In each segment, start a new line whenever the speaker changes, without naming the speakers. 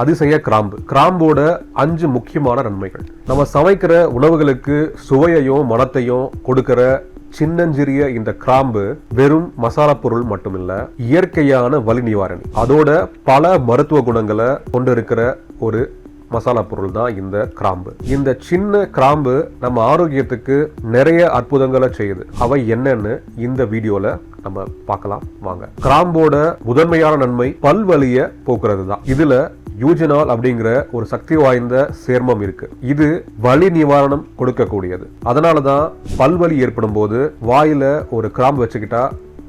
அதிசய கிராம்பு. கிராம்போட அஞ்சு முக்கியமான நன்மைகள். நம்ம சமைக்கிற உணவுகளுக்கு சுவையையும் மனத்தையும் கொடுக்கிற சின்னஞ்சிறிய இந்த கிராம்பு வெறும் மசாலா பொருள் மட்டுமில்ல இயற்கையான வலி நிவாரணி. அதோட பல மருத்துவ குணங்களை கொண்டிருக்கிற ஒரு மசாலா பொருள் தான் இந்த கிராம்பு. இந்த சின்ன கிராம்பு நம்ம ஆரோக்கியத்துக்கு நிறைய அற்புதங்களை செய்யுது. அவை என்னன்னு இந்த வீடியோல நம்ம பார்க்கலாம் வாங்க. கிராம்போட முதன்மையான நன்மை பல்வலிய போக்குறது தான் இதுல யூஜினால் அப்படிங்கிற ஒரு சக்தி வாய்ந்த சேர்மம் இருக்கு. இது வலி நிவாரணம் கொடுக்கக்கூடியது. அதனால தான் பல்வலி ஏற்படும் போது வாயில ஒரு கிராம்பு வச்சுக்கிட்டா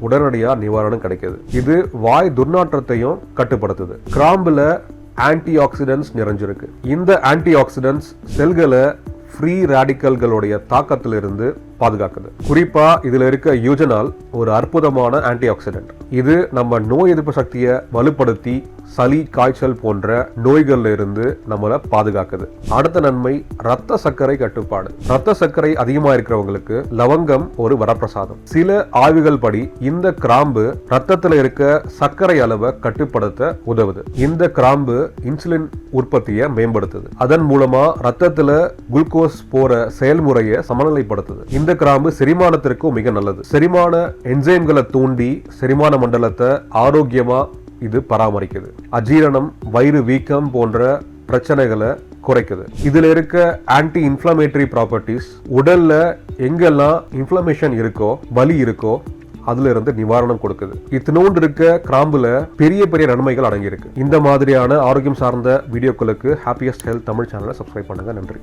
உடனடியாக நிவாரணம் கிடைக்கிது. இது வாய் துர்நாற்றத்தையும் கட்டுப்படுத்துது. கிராம்பில் ஆன்டி ஆக்சிடென்ட்ஸ் நிறைஞ்சிருக்கு. இந்த ஆன்டி ஆக்சிடென்ட்ஸ் செல்களை ஃப்ரீ ரேடிக்கல்களுடைய தாக்கத்திலிருந்து பாதுகாக்குது. குறிப்பா இதுல இருக்க யூஜனால் ஒரு அற்புதமான ஆன்டி ஆக்சிடென்ட் இது நம்ம நோய் எதிர்ப்பு சக்தியை வலுப்படுத்தி சளி காய்ச்சல் போன்ற நோய்கள்ல இருந்து நம்மளை பாதுகாக்குது. அடுத்த நன்மை ரத்த சர்க்கரை கட்டுப்பாடு. ரத்த சர்க்கரை அதிகமா இருக்கிறவங்களுக்கு லவங்கம் ஒரு வரப்பிரசாதம். சில ஆய்வுகள் படி இந்த கிராம்பு ரத்தத்துல இருக்க சர்க்கரை அளவை கட்டுப்படுத்த உதவுது. இந்த கிராம்பு இன்சுலின் உற்பத்தியை மேம்படுத்துது. அதன் மூலமா ரத்தத்துல குளுக்கோஸ் போற செயல்முறையை சமநிலைப்படுத்துது. இந்த இந்த கிராம்பு செரிமானத்திற்கும் மிக நல்லது. செரிமான என்சைம்களை தூண்டி செரிமான மண்டலத்தை ஆரோக்கியமா இது பராமரிக்குது. அஜீரணம் வயிறு வீக்கம் போன்ற பிரச்சனைகளை குறைக்குது. இதுல இருக்க ஆன்டி இன்ஃப்ளமேட்டரி ப்ராப்பர்ட்டிஸ் உடல்ல எங்கெல்லாம் இன்ஃப்ளமேஷன் இருக்கோ வலி இருக்கோ அதுல இருந்து நிவாரணம் கொடுக்குது. இத்தினோண்டு இருக்க கிராம்புல பெரிய பெரிய நன்மைகள் அடங்கியிருக்கு. இந்த மாதிரியான ஆரோக்கியம் சார்ந்த வீடியோக்களுக்கு ஹாப்பியஸ்ட் ஹெல்த் தமிழ் சேனலை சப்ஸ்கிரைப் பண்ணுங்க. நன்றி.